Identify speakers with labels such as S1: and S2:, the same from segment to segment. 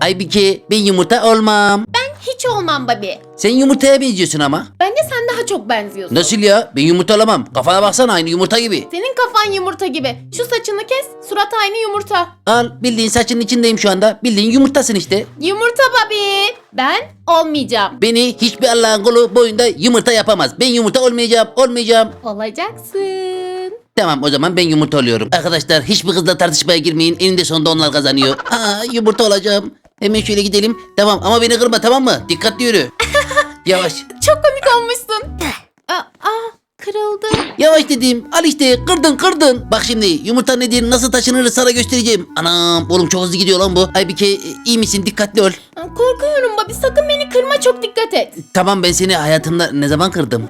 S1: Aybike ben yumurta olmam.
S2: Hiç olmam Bobby.
S1: Sen yumurtaya benziyorsun ama.
S2: Bence sen daha çok benziyorsun.
S1: Nasıl ya? Ben yumurta olamam. Kafana baksana aynı yumurta gibi.
S2: Senin kafan yumurta gibi. Şu saçını kes, surat aynı yumurta.
S1: Al bildiğin saçının içindeyim şu anda. Bildiğin yumurtasın işte.
S2: Yumurta Bobby. Ben olmayacağım.
S1: Beni hiçbir Allah'ın kulu boyunda yumurta yapamaz. Ben yumurta olmayacağım, olmayacağım.
S2: Olacaksın.
S1: Tamam o zaman ben yumurta oluyorum. Arkadaşlar hiçbir kızla tartışmaya girmeyin. Eninde sonunda onlar kazanıyor. Aa yumurta olacağım. Hemen şöyle gidelim. Tamam ama beni kırma tamam mı? Dikkatli yürü. Yavaş.
S2: Çok komik olmuşsun. Aa, aa, kırıldı.
S1: Yavaş dedim. Al işte kırdın kırdın. Bak şimdi yumurta nedir nasıl taşınır sana göstereceğim. Anam oğlum çok hızlı gidiyor lan bu. Aybike e, iyi misin dikkatli ol.
S2: Korkuyorum Bobby. Sakın beni kırma. Çok dikkat et.
S1: Tamam ben seni hayatımda ne zaman kırdım?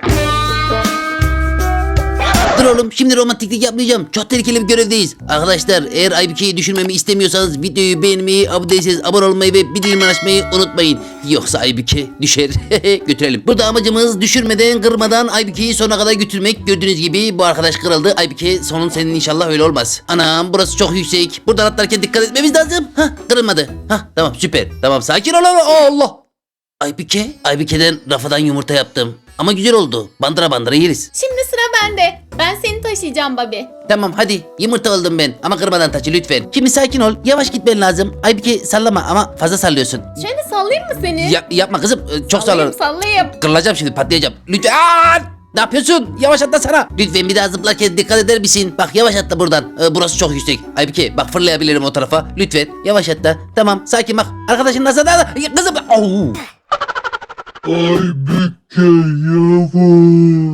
S1: Dur oğlum şimdi romantiklik yapmayacağım. Çok tehlikeli bir görevdeyiz. Arkadaşlar eğer Aybike'yi düşürmemi istemiyorsanız videoyu beğenmeyi, abone değilseniz abone olmayı ve bildirim açmayı unutmayın. Yoksa Aybike düşer. Götürelim. Burada amacımız düşürmeden, kırmadan Aybike'yi sonuna kadar götürmek. Gördüğünüz gibi bu arkadaş kırıldı. Aybike sonun senin inşallah öyle olmaz. Anam burası çok yüksek. Buradan atlarken dikkat etmemiz lazım. Hah kırılmadı. Hah tamam süper. Tamam sakin ol. Allah. Aybike, Aybike'den rafadan yumurta yaptım. Ama güzel oldu. Bandıra bandıra yeriz.
S2: Şimdi sıra bende. Ben seni taşıyacağım Bobby.
S1: Tamam hadi yumurta oldum ben ama kırmadan taşı lütfen. Şimdi sakin ol yavaş gitmen lazım. Aybike sallama ama fazla sallıyorsun.
S2: Şöyle sallayayım mı seni?
S1: Ya- yapma kızım e, çok sallarım.
S2: sallayayım.
S1: Kırılacağım şimdi patlayacağım. Lütfen. Aa! Ne yapıyorsun? Yavaş atla sana. Lütfen bir daha zıplarken dikkat eder misin? Bak yavaş atla buradan. Ee, burası çok yüksek. Aybike bak fırlayabilirim o tarafa. Lütfen yavaş atla. Tamam sakin bak. Arkadaşın nasıl da Kızım. Oo.
S3: Aybike yavaş.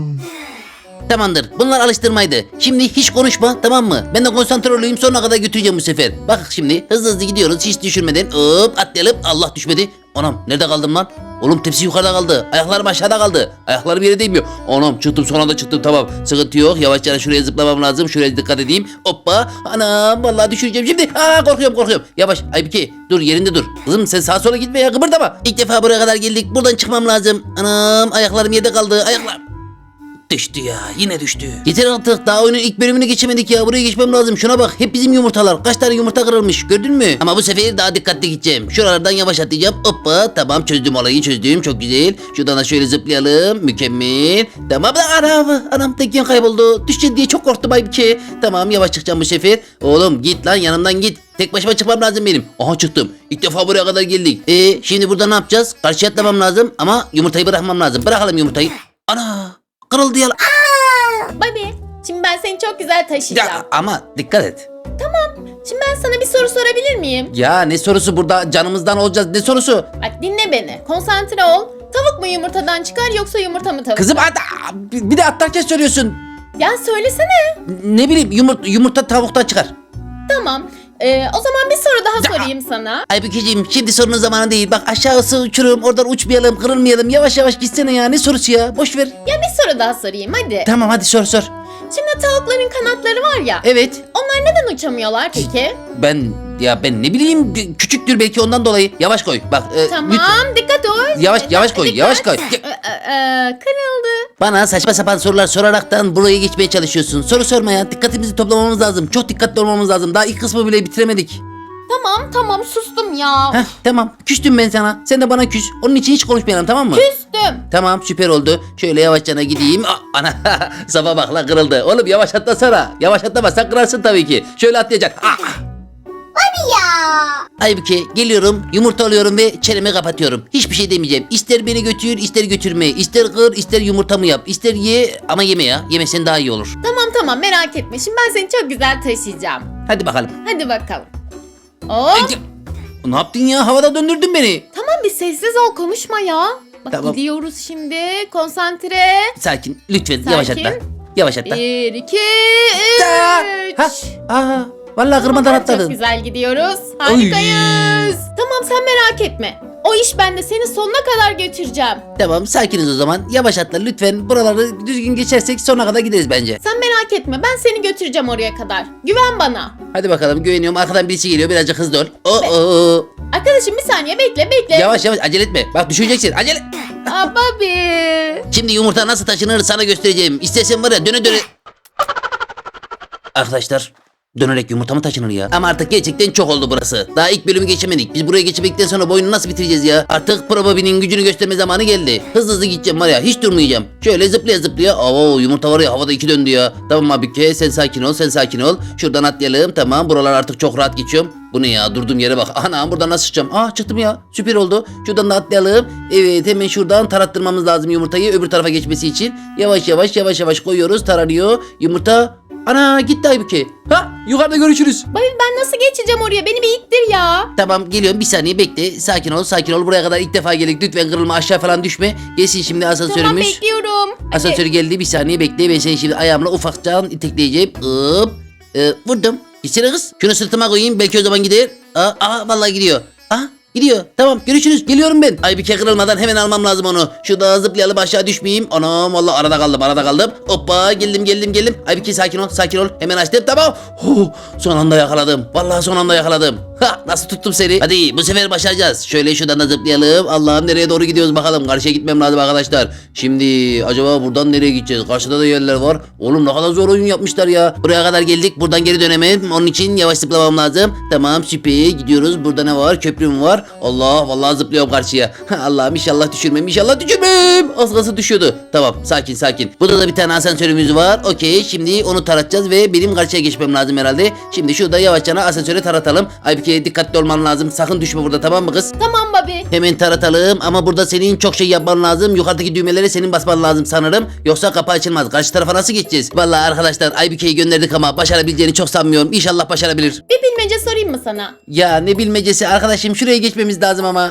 S1: Tamamdır. Bunlar alıştırmaydı. Şimdi hiç konuşma tamam mı? Ben de konsantre olayım sonuna kadar götüreceğim bu sefer. Bak şimdi hızlı hızlı gidiyoruz hiç düşürmeden. Hop atlayalım. Allah düşmedi. Anam nerede kaldım lan? Oğlum tepsi yukarıda kaldı. Ayaklarım aşağıda kaldı. Ayaklarım yere değmiyor. Anam çıktım son anda çıktım tamam. Sıkıntı yok. Yavaşça şuraya zıplamam lazım. Şuraya dikkat edeyim. Hoppa. Anam vallahi düşüreceğim şimdi. Aa korkuyorum korkuyorum. Yavaş Aybike dur yerinde dur. Kızım sen sağa sola gitme ya kıpırdama. İlk defa buraya kadar geldik. Buradan çıkmam lazım. Anam ayaklarım yerde kaldı. Ayaklar. Düştü ya yine düştü. Yeter artık daha oyunun ilk bölümünü geçemedik ya buraya geçmem lazım şuna bak hep bizim yumurtalar kaç tane yumurta kırılmış gördün mü? Ama bu sefer daha dikkatli gideceğim şuralardan yavaş atlayacağım hoppa tamam çözdüm olayı çözdüm çok güzel. Şuradan da şöyle zıplayalım mükemmel. Tamam da anam anam tekken kayboldu düşeceğim diye çok korktum Aybike. Tamam yavaş çıkacağım bu sefer. Oğlum git lan yanımdan git. Tek başıma çıkmam lazım benim. Aha çıktım. İlk defa buraya kadar geldik. E şimdi burada ne yapacağız? Karşıya atlamam lazım ama yumurtayı bırakmam lazım. Bırakalım yumurtayı. Ana kırıldı ya.
S2: Bobby. Şimdi ben seni çok güzel taşıyacağım.
S1: Ya ama dikkat et.
S2: Şimdi ben sana bir soru sorabilir miyim?
S1: Ya ne sorusu burada canımızdan olacağız ne sorusu?
S2: Bak dinle beni. Konsantre ol. Tavuk mu yumurtadan çıkar yoksa yumurta mı tavuk?
S1: Kızım bir bir de atlarken söylüyorsun.
S2: Ya söylesene.
S1: Ne bileyim yumurta, yumurta tavuktan çıkar.
S2: Tamam. Ee, o zaman bir soru daha sorayım sana.
S1: Aybükeciğim şimdi sorunun zamanı değil. Bak aşağısı uçurum oradan uçmayalım kırılmayalım. Yavaş yavaş gitsene ya ne sorusu ya boş ver.
S2: Ya bir soru daha sorayım hadi.
S1: Tamam hadi sor sor.
S2: Şimdi tavukların kanatları var ya.
S1: Evet
S2: Onlar neden uçamıyorlar peki?
S1: ben ya ben ne bileyim küçüktür belki ondan dolayı. Yavaş koy bak. e,
S2: Tamam
S1: lütfen.
S2: dikkat ol.
S1: Yavaş- yavaş koy,
S2: Dikkat.
S1: yavaş koy.
S2: Ee, e, kırıldı.
S1: Bana saçma sapan sorular soraraktan buraya geçmeye çalışıyorsun. Soru sorma ya. Dikkatimizi toplamamız lazım. Çok dikkatli olmamız lazım. Daha ilk kısmı bile bitiremedik.
S2: Tamam tamam sustum ya.
S1: Heh, tamam. Küstüm ben sana. Sen de bana küs. Onun için hiç konuşmayalım tamam mı?
S2: Küstüm.
S1: Tamam süper oldu. Şöyle yavaşça gideyim. Aa, ana safa bak la kırıldı. Oğlum yavaş atlasana. Yavaş atlamazsan kırarsın tabii ki. Şöyle atlayacaksın. Ah. Aybüke geliyorum yumurta alıyorum ve çenemi kapatıyorum. Hiçbir şey demeyeceğim. İster beni götür ister götürme. İster kır ister yumurtamı yap. İster ye ama yeme ya. Yemesen daha iyi olur.
S2: Tamam tamam merak etme. Şimdi ben seni çok güzel taşıyacağım.
S1: Hadi bakalım.
S2: Hadi bakalım. Hop.
S1: Ay, Ne yaptın ya? Havada döndürdün beni.
S2: Tamam bir sessiz ol konuşma ya. Bak
S1: Tamam.
S2: gidiyoruz şimdi. Konsantre.
S1: Sakin. Lütfen yavaş
S2: Sakin.
S1: atla. Yavaş atla.
S2: Bir, iki, üç.
S1: Ha, aa, vallahi kırmadan
S2: Çok
S1: atladın.
S2: güzel gidiyoruz. Harikayız. Tamam sen merak etme. O iş bende seni sonuna kadar götüreceğim.
S1: Tamam sakiniz o zaman. Yavaş atla lütfen. Buraları düzgün geçersek sonuna kadar gideriz bence.
S2: Sen merak etme ben seni götüreceğim oraya kadar. Güven bana.
S1: Hadi bakalım güveniyorum. Arkadan birisi geliyor. Birazcık hızlı ol. Oo, oo.
S2: Arkadaşım bir saniye bekle bekle.
S1: Yavaş yavaş acele etme. Bak düşeceksin. Acele.
S2: Aa babi.
S1: Şimdi yumurta nasıl taşınır sana göstereceğim. İstersen var ya döne döne. Arkadaşlar Dönerek yumurta mı taşınır ya? Ama artık gerçekten çok oldu burası. Daha ilk bölümü geçemedik. Biz buraya geçemedikten sonra bu oyunu nasıl bitireceğiz ya? Artık Probabili'nin gücünü gösterme zamanı geldi. Hızlı hızlı gideceğim var ya hiç durmayacağım. Şöyle zıplaya zıplaya. Oo yumurta var ya havada iki döndü ya. Tamam abi ke sen sakin ol sen sakin ol. Şuradan atlayalım tamam buralar artık çok rahat geçiyorum. Bu ne ya durduğum yere bak. Anam buradan nasıl çıkacağım? Aa çıktım ya. Süper oldu. Şuradan da atlayalım. Evet hemen şuradan tarattırmamız lazım yumurtayı öbür tarafa geçmesi için. Yavaş yavaş yavaş yavaş koyuyoruz. Taranıyor. Yumurta. Ana gitti Aybüke. Ha yukarıda görüşürüz.
S2: Babi ben nasıl geçeceğim oraya? Beni bir ittir ya.
S1: Tamam geliyorum bir saniye bekle. Sakin ol sakin ol. Buraya kadar ilk defa geldik. Lütfen kırılma aşağı falan düşme. Gelsin şimdi
S2: Tamam
S1: asansörümüz.
S2: bekliyorum. Hadi.
S1: Asansör geldi bir saniye bekle. Ben seni şimdi ayağımla ufaktan itekleyeceğim. Hop. Ee, vurdum. Gitsene kız. Şunu sırtıma koyayım. Belki o zaman gider. Aa, aa vallahi gidiyor. Aa gidiyor. Tamam görüşürüz. Geliyorum ben. Ay bir kere kırılmadan hemen almam lazım onu. Şurada zıplayalım aşağı düşmeyeyim. Anam vallahi arada kaldım arada kaldım. Hoppa geldim geldim geldim. Ay bir sakin ol sakin ol. Hemen açtım tamam. Huh, son anda yakaladım. Vallahi son anda yakaladım. Nasıl tuttum seni? Hadi bu sefer başaracağız. Şöyle şuradan da zıplayalım. Allah'ım nereye doğru gidiyoruz bakalım. Karşıya gitmem lazım arkadaşlar. Şimdi acaba buradan nereye gideceğiz? Karşıda da yerler var. Oğlum ne kadar zor oyun yapmışlar ya. Buraya kadar geldik. Buradan geri dönemem. Onun için yavaş zıplamam lazım. Tamam süper gidiyoruz. Burada ne var? Köprü mü var? Allah vallahi zıplıyorum karşıya. Allah'ım inşallah düşürmem. İnşallah düşürmem. Az kalsın düşüyordu. Tamam sakin sakin. Burada da bir tane asansörümüz var. Okey şimdi onu taratacağız ve benim karşıya geçmem lazım herhalde. Şimdi şurada yavaşça asansöre taratalım. Aybüke dikkatli olman lazım. Sakın düşme burada tamam mı kız?
S2: Tamam Babi.
S1: Hemen taratalım ama burada senin çok şey yapman lazım. Yukarıdaki düğmelere senin basman lazım sanırım. Yoksa kapı açılmaz. Karşı tarafa nasıl geçeceğiz? Vallahi arkadaşlar Aybüke'yi gönderdik ama başarabileceğini çok sanmıyorum. İnşallah başarabilir.
S2: Bir bilmece sorayım mı sana?
S1: Ya ne bilmecesi arkadaşım şuraya geçmemiz lazım ama.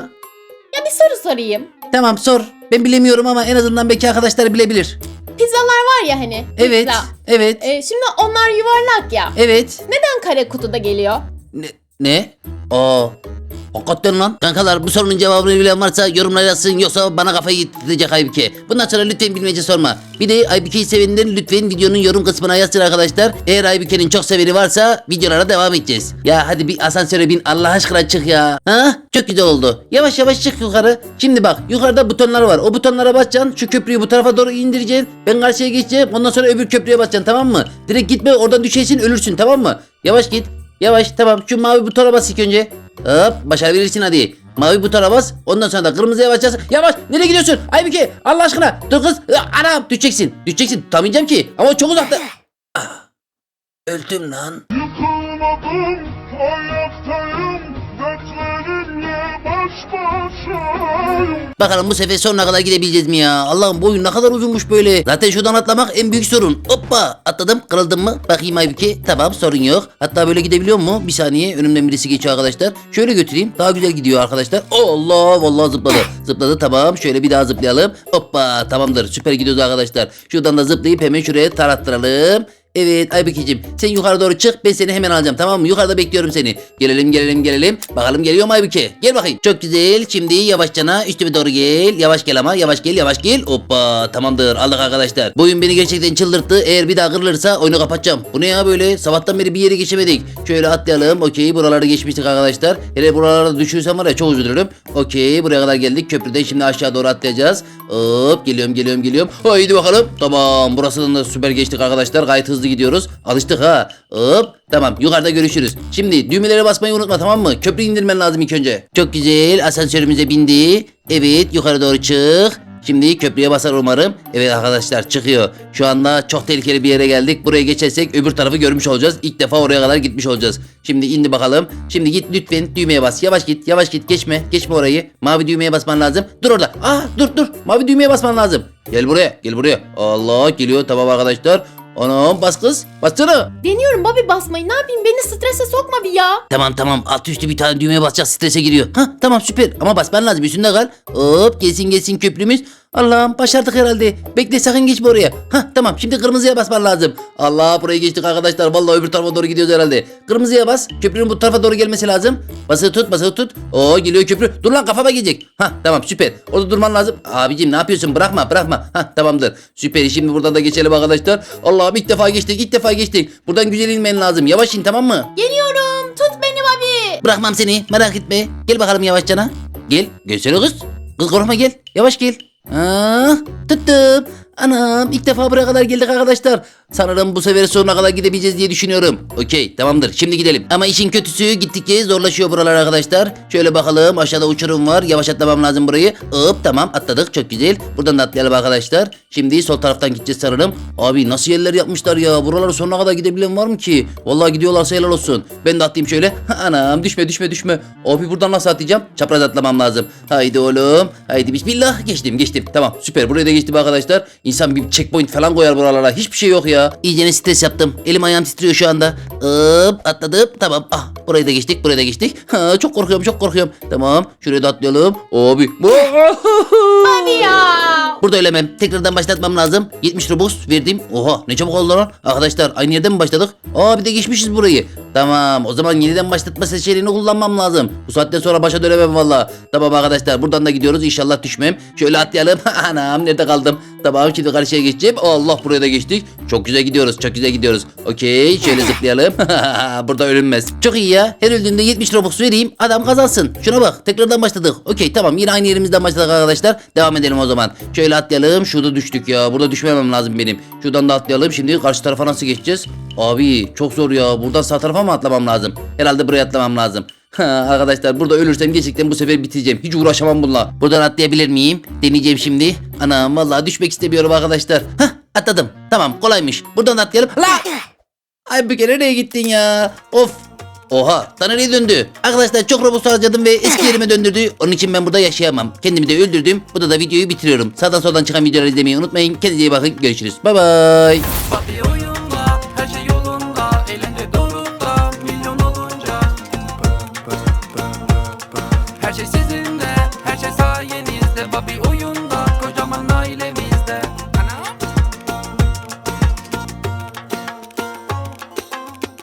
S2: Ya bir soru sorayım.
S1: Tamam sor. Ben bilemiyorum ama en azından belki arkadaşlar bilebilir.
S2: Pizzalar var ya hani.
S1: Evet.
S2: Pizza.
S1: Evet.
S2: Ee, şimdi onlar yuvarlak ya.
S1: Evet.
S2: Neden kare kutuda geliyor?
S1: Ne? Ne? Aa. Hakikaten lan. Kankalar bu sorunun cevabını bilen varsa yorumlara yazsın yoksa bana kafayı yitirecek Aybüke. Bundan sonra lütfen bilmece sorma. Bir de Aybüke'yi sevenler lütfen videonun yorum kısmına yazsın arkadaşlar. Eğer Aybüke'nin çok seveni varsa videolara devam edeceğiz. Ya hadi bir asansöre bin Allah aşkına çık ya. Ha? Çok güzel oldu. Yavaş yavaş çık yukarı. Şimdi bak yukarıda butonlar var. O butonlara basacaksın. Şu köprüyü bu tarafa doğru indireceksin. Ben karşıya geçeceğim. Ondan sonra öbür köprüye basacaksın tamam mı? Direkt gitme oradan düşersin ölürsün tamam mı? Yavaş git. Yavaş tamam şu mavi butona bas ilk önce. Hop başarabilirsin hadi. Mavi butona bas. Ondan sonra da kırmızıya basacaksın. Yavaş nereye gidiyorsun? Aybüke Allah aşkına. Dur kız. Anam düşeceksin. Düşeceksin. Tutamayacağım ki. Ama çok uzakta. Ah, Öldüm lan.
S3: Yıkılmadım, başayım.
S1: Bakalım bu sefer sonuna kadar gidebileceğiz mi ya? Allah'ım bu oyun ne kadar uzunmuş böyle. Zaten şuradan atlamak en büyük sorun. Hoppa atladım kırıldım mı? Bakayım Aybüke. Tamam sorun yok. Hatta böyle gidebiliyor mu? Bir saniye önümden birisi geçiyor arkadaşlar. Şöyle götüreyim. Daha güzel gidiyor arkadaşlar. Allah vallahi zıpladı. Zıpladı tamam. Şöyle bir daha zıplayalım. Hoppa tamamdır. Süper gidiyoruz arkadaşlar. Şuradan da zıplayıp hemen şuraya tarattıralım. Evet Aybükeciğim sen yukarı doğru çık ben seni hemen alacağım tamam mı? Yukarıda bekliyorum seni. Gelelim gelelim gelelim. Bakalım geliyor mu Aybüke? Gel bakayım. Çok güzel. Şimdi yavaşçana üstüme doğru gel. Yavaş gel ama yavaş gel yavaş gel. Hoppa tamamdır aldık arkadaşlar. Bu oyun beni gerçekten çıldırttı. Eğer bir daha kırılırsa oyunu kapatacağım. Bu ne ya böyle? Sabahtan beri bir yere geçemedik. Şöyle atlayalım. Okey buraları geçmiştik arkadaşlar. Hele buralarda düşürsem var ya çok üzülürüm. Okey buraya kadar geldik. Köprüden şimdi aşağı doğru atlayacağız. Hop geliyorum geliyorum geliyorum. Haydi bakalım. Tamam burasından da süper geçtik arkadaşlar. Gayet hızlı gidiyoruz. Alıştık ha. Hop tamam yukarıda görüşürüz. Şimdi düğmelere basmayı unutma tamam mı? Köprü indirmen lazım ilk önce. Çok güzel asansörümüze bindi. Evet yukarı doğru çık. Şimdi köprüye basar umarım. Evet arkadaşlar çıkıyor. Şu anda çok tehlikeli bir yere geldik. Buraya geçersek öbür tarafı görmüş olacağız. İlk defa oraya kadar gitmiş olacağız. Şimdi indi bakalım. Şimdi git lütfen düğmeye bas. Yavaş git yavaş git geçme. Geçme orayı. Mavi düğmeye basman lazım. Dur orada. Aa dur dur. Mavi düğmeye basman lazım. Gel buraya gel buraya. Allah geliyor tamam arkadaşlar. Anam bas kız. Bassana.
S2: Deniyorum Babi basmayı. Ne yapayım? Beni strese sokma bir ya.
S1: Tamam tamam alt üstü bir tane düğmeye basacağız strese giriyor. Ha tamam süper ama basman lazım üstünde kal. Hop gelsin gelsin köprümüz. Allah'ım başardık herhalde. Bekle sakın geçme oraya. Ha tamam şimdi kırmızıya basman lazım. Allah buraya geçtik arkadaşlar. Vallahi öbür tarafa doğru gidiyoruz herhalde. Kırmızıya bas. Köprünün bu tarafa doğru gelmesi lazım. Basılı tut basılı tut. Oo geliyor köprü. Dur lan kafama gelecek. Ha tamam süper. Orada durman lazım. Abicim ne yapıyorsun bırakma bırakma. Ha tamamdır. Süper şimdi buradan da geçelim arkadaşlar. Allah'ım ilk defa geçtik ilk defa geçtik. Buradan güzel inmen lazım. Yavaş in tamam mı?
S2: Geliyorum. Tut beni Babi.
S1: Bırakmam seni merak etme. Gel bakalım yavaşçana. Gel. Gelsene kız. Kız korkma gel. Yavaş gel. Ah, tuttum. Anam ilk defa buraya kadar geldik arkadaşlar. Sanırım bu sefer sonuna kadar gidebileceğiz diye düşünüyorum. Okey tamamdır şimdi gidelim. Ama işin kötüsü gittikçe zorlaşıyor buralar arkadaşlar. Şöyle bakalım aşağıda uçurum var. Yavaş atlamam lazım burayı. Hop tamam atladık çok güzel. Buradan da atlayalım arkadaşlar. Şimdi sol taraftan gideceğiz sanırım. Abi nasıl yerler yapmışlar ya. Buraları sonuna kadar gidebilen var mı ki? Vallahi gidiyorlarsa helal olsun. Ben de atlayayım şöyle. Anam düşme düşme düşme. Abi buradan nasıl atlayacağım? Çapraz atlamam lazım. Haydi oğlum. Haydi bismillah. Geçtim geçtim. Tamam süper. Buraya da geçtim arkadaşlar. İnsan bir checkpoint falan koyar buralara. Hiçbir şey yok ya. İyice stres yaptım. Elim ayağım titriyor şu anda. Hop atladım. Tamam. Ah burayı da geçtik. Burayı da geçtik. Ha, çok korkuyorum çok korkuyorum. Tamam. Şuraya da atlayalım. Abi.
S2: Hadi ya.
S1: Burada ölemem. Tekrardan başlatmam lazım. 70 Robux verdim. Oha ne çabuk oldu lan. Arkadaşlar aynı yerden mi başladık? Aa bir de geçmişiz burayı. Tamam o zaman yeniden başlatma seçeneğini kullanmam lazım. Bu saatten sonra başa dönemem valla. Tamam arkadaşlar buradan da gidiyoruz. İnşallah düşmem. Şöyle atlayalım. Anam nerede kaldım? Tamam şimdi karşıya geçeceğim. Allah buraya da geçtik. Çok güzel gidiyoruz. Çok güzel gidiyoruz. Okey şöyle zıplayalım. Burada ölünmez. Çok iyi ya. Her öldüğünde 70 Robux vereyim. Adam kazansın. Şuna bak. Tekrardan başladık. Okey tamam yine aynı yerimizden başladık arkadaşlar. Devam edelim o zaman. Şöyle atlayalım. Şurada düştük ya. Burada düşmemem lazım benim. Şuradan da atlayalım. Şimdi karşı tarafa nasıl geçeceğiz? Abi çok zor ya. Buradan sağ tarafa mı atlamam lazım? Herhalde buraya atlamam lazım. Ha, arkadaşlar burada ölürsem gerçekten bu sefer bitireceğim. Hiç uğraşamam bununla. Buradan atlayabilir miyim? Deneyeceğim şimdi. Anam vallahi düşmek istemiyorum arkadaşlar. Hah atladım. Tamam kolaymış. Buradan da atlayalım. La! Ay bir kere nereye gittin ya? Of. Oha da nereye döndü? Arkadaşlar çok robot harcadım ve eski yerime döndürdü. Onun için ben burada yaşayamam. Kendimi de öldürdüm. Burada da videoyu bitiriyorum. Sağdan soldan çıkan videoları izlemeyi unutmayın. Kendinize iyi bakın. Görüşürüz. Bay bay.